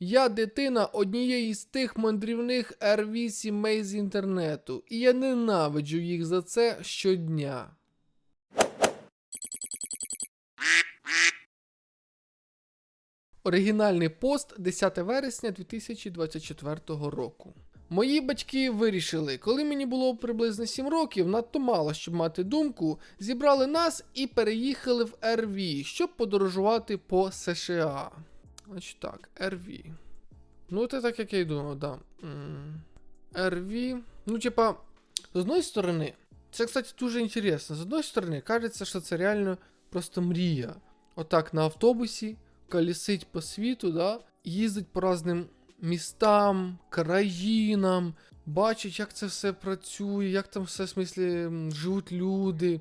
Я дитина однієї з тих мандрівних RV сімей з інтернету, і я ненавиджу їх за це щодня. Оригінальний пост 10 вересня 2024 року. Мої батьки вирішили, коли мені було приблизно 7 років, надто мало, щоб мати думку, зібрали нас і переїхали в РВ, щоб подорожувати по США. Значить так, РВ. Ну, це так, як я й думав, да. РВ. Ну, типа, з одної сторони, це, кстати, дуже інтересно. З одної сторони, кажеться, що це реально просто мрія. Отак на автобусі колісить по світу, да, їздить по різним містам, країнам, бачить, як це все працює, як там все в смислі живуть люди.